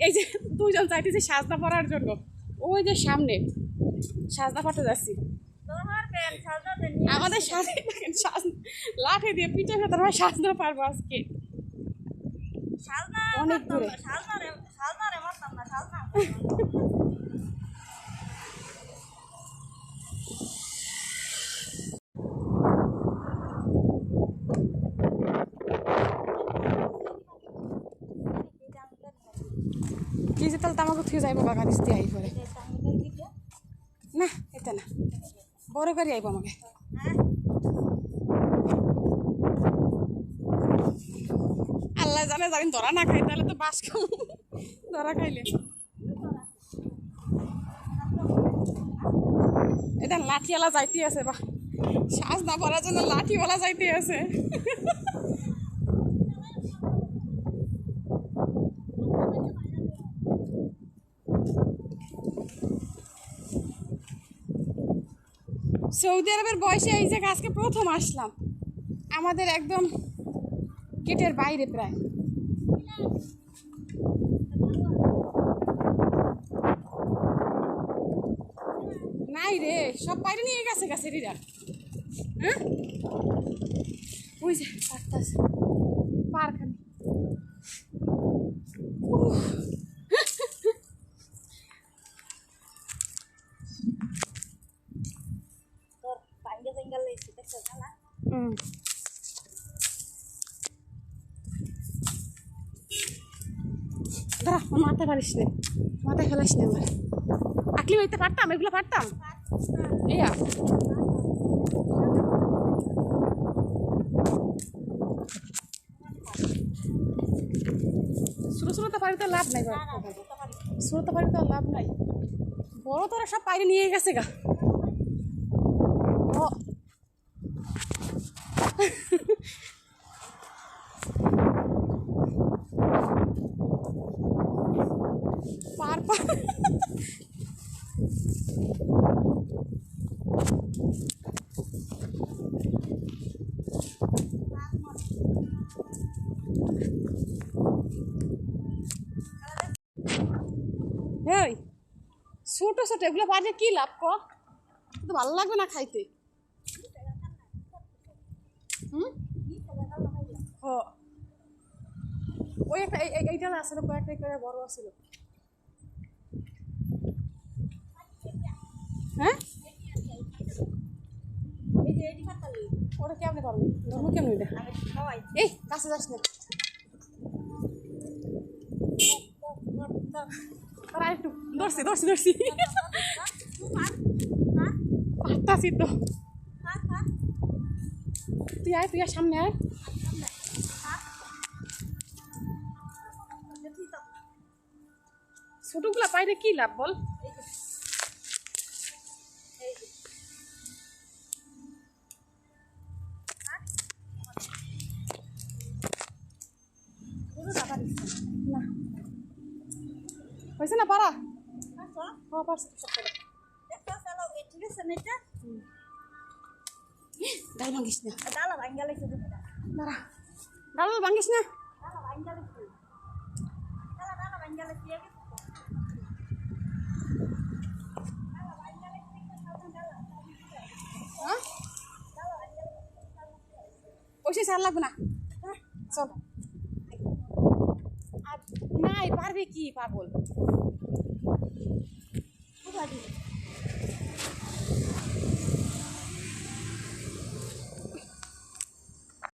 এই যে দুজন চাইতেছি সাজদা পড়ার জন্য। ওই যে সামনে সাজদা পড়তে যাচ্ছি। আমাদের লাঠে দেখেন সাজ- লাঠি দিয়ে পিঠে ভেতর হয় সাজদা পারব আজকে। অনেক দূরে কি থুয়ে যাইব গাড়ি দিয়ে আই পরে না, এটা না। বড় গাড়ি আইব আমাকে। আল্লাহ জানে জানি ধরা না খাই তাহলে তো বাস খাও ধরা খাইলে। এটা লাঠিওয়ালা যাইতে আছে, বা। শ্বাস না পড়ার জন্য লাঠিওয়ালা যাইতে আছে। সৌদি আরবের বয়সে এই যে আজকে প্রথম আসলাম। আমাদের একদম গেটের বাইরে প্রায়। নাই রে, সব বাইরে নিয়ে গেছে গেছে রিরা হ্যাঁ? হুম দাঁড়া আমার মাথায় পারিস না মাথায় ফেলাস না আমার আকলি হইতে পারতাম এগুলো পারতাম ইয়া ছোটো ছোটো তো পারিতে লাভ নাই ছোটো তো পারিতে লাভ নাই বড় তোরা সব পাইরে নিয়ে গেছে গা পার পার। ছোট ছোট এগুলো পারলে কি লাভ কর ভালো লাগবে না খাইতে। হুম? ও ওই একটা এই- এই- এইটা আসলে কয়েকটা করে বড় আছিল হ্যাঁ? ওটা কেমনে পারব ধরবো কেমন এটা? এই কাছে যাস না। তারা একটু ধরছি ধরছি ধরছি। পারতাছি তো তুই আয় তুই আয় সামনে আয়। ছোটগুলা পাইলে কি লাভ বল? না। হয়েছে না পারা? হ্যাঁ পারছে। সব করে ডাল ভাঙিস না দাঁড়া ডাল ভাঙিস না পয়সা ছাড় লাগবে না চল নাই পারবে কি পাগল